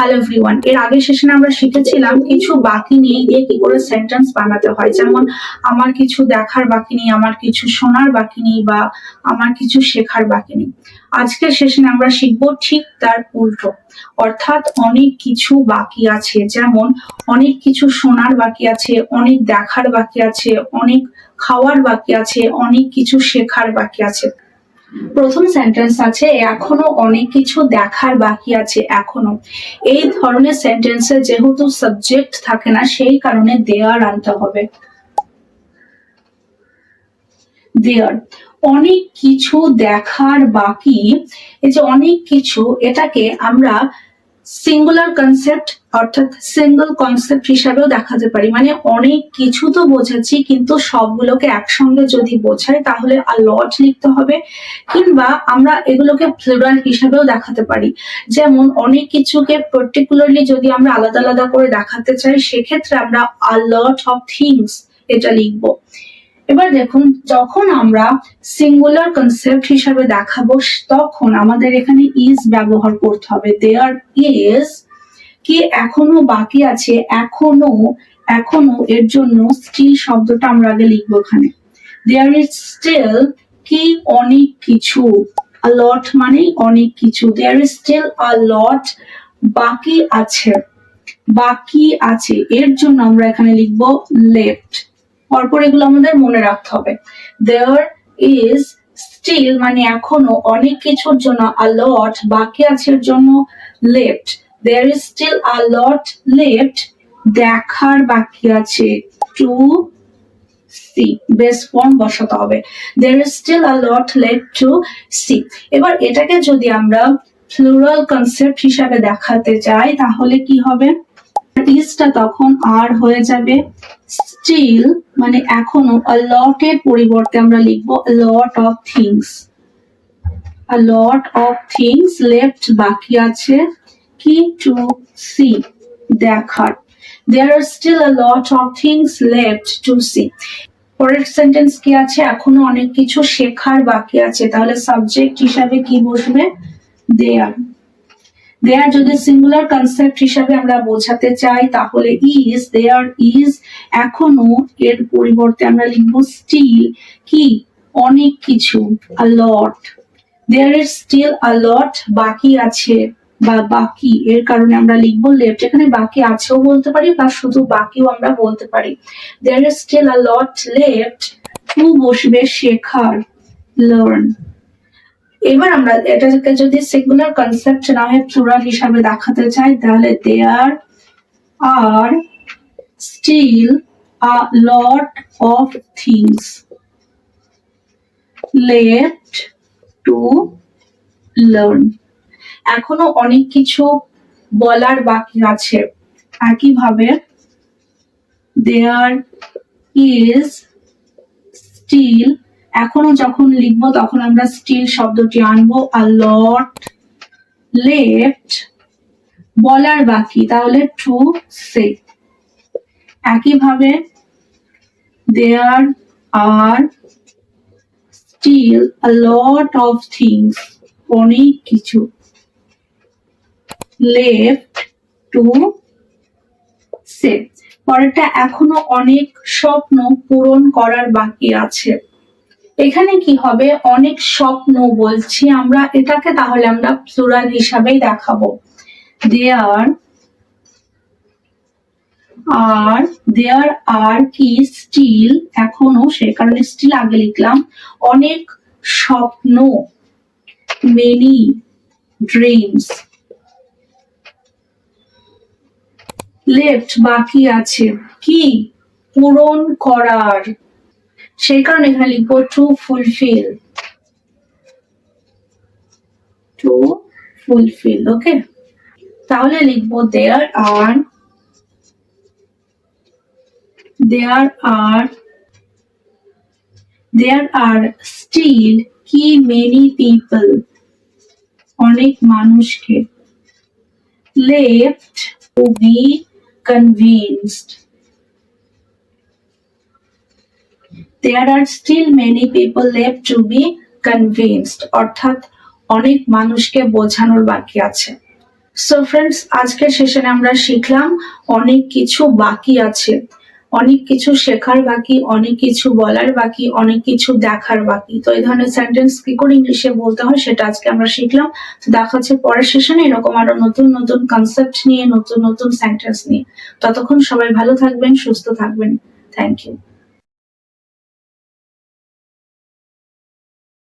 Hello everyone এর আগের সেশনে আমরা শিখেছিলাম কিছু বাকি নিয়ে গিয়ে কি করে সেন্টেন্স বানাতে হয়। যেমন, আমার কিছু দেখার বাকি নেই, আমার কিছু শোনার বাকি নেই বা আমার কিছু শেখার বাকি নেই। আজকের সেশনে আমরা শিখব ঠিক তার উল্টো। অর্থাৎ অনেক কিছু বাকি আছে। যেমন, অনেক কিছু শোনার বাকি আছে, অনেক দেখার বাকি আছে, অনেক খাওয়ার বাকি আছে, অনেক কিছু শেখার বাকি আছে। প্রথম সেন্টেন্স আছে, এখনও অনেক কিছু দেখার বাকি আছে এখনও। এই ধরনের সেন্টেন্সে যেহেতু সাবজেক্ট থাকে না, সেই কারণে দেয়ার আনতে হবে। দেয়ার অনেক কিছু দেখার বাকি, এই যে অনেক কিছু, এটাকে আমরা সিঙ্গুলার কনসেপ্ট অর্থাৎ সিঙ্গল কনসেপ্ট হিসাবেও দেখাতে পারি। মানে অনেক কিছু তো বোঝাচ্ছি, কিন্তু সবগুলোকে একসঙ্গে যদি বোঝাই, তাহলে আর লট লিখতে হবে। কিংবা আমরা এগুলোকে প্লুরাল হিসাবেও দেখাতে পারি। যেমন অনেক কিছুকে পার্টিকুলারলি যদি আমরা আলাদা আলাদা করে দেখাতে চাই, সেক্ষেত্রে আমরা আ লট অফ থিংস এটা লিখব। এবার দেখুন, যখন আমরা সিঙ্গুলার কনসেপ্ট হিসাবে দেখাবো, তখন আমাদের এখানে ইজ ব্যবহার করতে হবে। দেয়ার ইজ কি এখনও বাকি আছে? এখনও এখনও এর জন্য স্টিল শব্দটা আমরা আগে লিখব এখানে। দেয়ার ইজ স্টিল কি অনেক কিছু লট মানে অনেক কিছু। There is still a lot বাকি আছে বাকি আছে। এর জন্য আমরা এখানে লিখব লেফট পরপর এগুলো আমাদের মনে রাখতে হবে। দেয়ার ইজ স্টিল মানে এখনও অনেক কিছুর জন্য আ লট বাকি আছে জন্য left there is still a lot left দেখার বাকি আছে টু সি বেস ফর্ম বসাতে হবে। There is still a lot left to see এবার এটাকে যদি আমরা ফ্লোরাল কনসেপ্ট হিসাবে দেখাতে চাই, তাহলে কি হবে? ইজটা তখন আর হয়ে যাবে। স্টিল মানে এখনও আ লটের পরিবর্তে আমরা লিখব lot of things lot of things left বাকি আছে। কি? টু সি দেখার। There are still a lot of things left to see পরের সেন্টেন্স কি আছে? এখনও অনেক কিছু শেখার বাকি আছে। তাহলে সাবজেক্ট হিসাবে কি বসবে? দেয়ার দেয়ার যদি সিঙ্গুলার কনসেপ্ট হিসাবে আমরা বোঝাতে চাই, তাহলে ইজ দেয়ার ইজ এখনও এর পরিবর্তে আমরা লিখব স্টিল কি? অনেক কিছু a lot there is still a lot বাকি আছে, বা বাকি, এর কারণে আমরা লিখব লেফট এখানে বাকি আছেও বলতে পারি, বা শুধু বাকিও আমরা বলতে পারি। There is still a lot left to বসবে শেখার লার্ন এবার আমরা এটাকে যদি সিঙ্গুলার কনসেপ্ট না হয় প্লুরাল হিসাবে দেখাতে চাই, তাহলে there are still a lot of things left to learn এখনও অনেক কিছু বলার বাকি আছে। একইভাবে দেয়ার ইজ স্টিল এখনও যখন লিখব তখন আমরা স্টিল শব্দটি আনব আ লট লেফট বলার বাকি, তাহলে টু সে একইভাবে there are still lot of things অনেক কিছু লেফট টু সে পরেরটা এখনও অনেক স্বপ্ন পূরণ করার বাকি আছে। এখানে কি হবে? অনেক স্বপ্ন বলছি আমরা। এটাকে তাহলে আমরা প্লুরাল হিসাবেই দেখাবো। দেয়ার আর দেয়ার আর কি স্টিল এখনও সে কারণে স্টিল আগে লিখলাম। অনেক স্বপ্ন মেনি ড্রিমস লেফট বাকি আছে। কি? পূরণ করার। সেই কারণে এখানে লিখব to fulfil to fulfil okay তাহলে লিখব there are there are there are still কি মেনি পিপল অনেক মানুষকে। Left to be convinced there are still many people left to be convinced, অর্থাৎ অনেক মানুষকে বোঝানোর বাকি আছে। সো ফ্রেন্ডস আজকের সেশনে আমরা শিখলাম অনেক কিছু বাকি আছে। অনেক কিছু শেখার বাকি, অনেক কিছু বলার বাকি, অনেক কিছু দেখার বাকি। তো এই ধরনের সেন্টেন্স কি করে ইংলিশে বলতে হয় সেটা আজকে আমরা শিখলাম। তো দেখা হচ্ছে পরের সেশনে এরকম আরও নতুন নতুন কনসেপ্ট নিয়ে, নতুন নতুন সেন্টেন্স নিয়ে। ততক্ষণ সবাই ভালো থাকবেন, সুস্থ থাকবেন। Thank you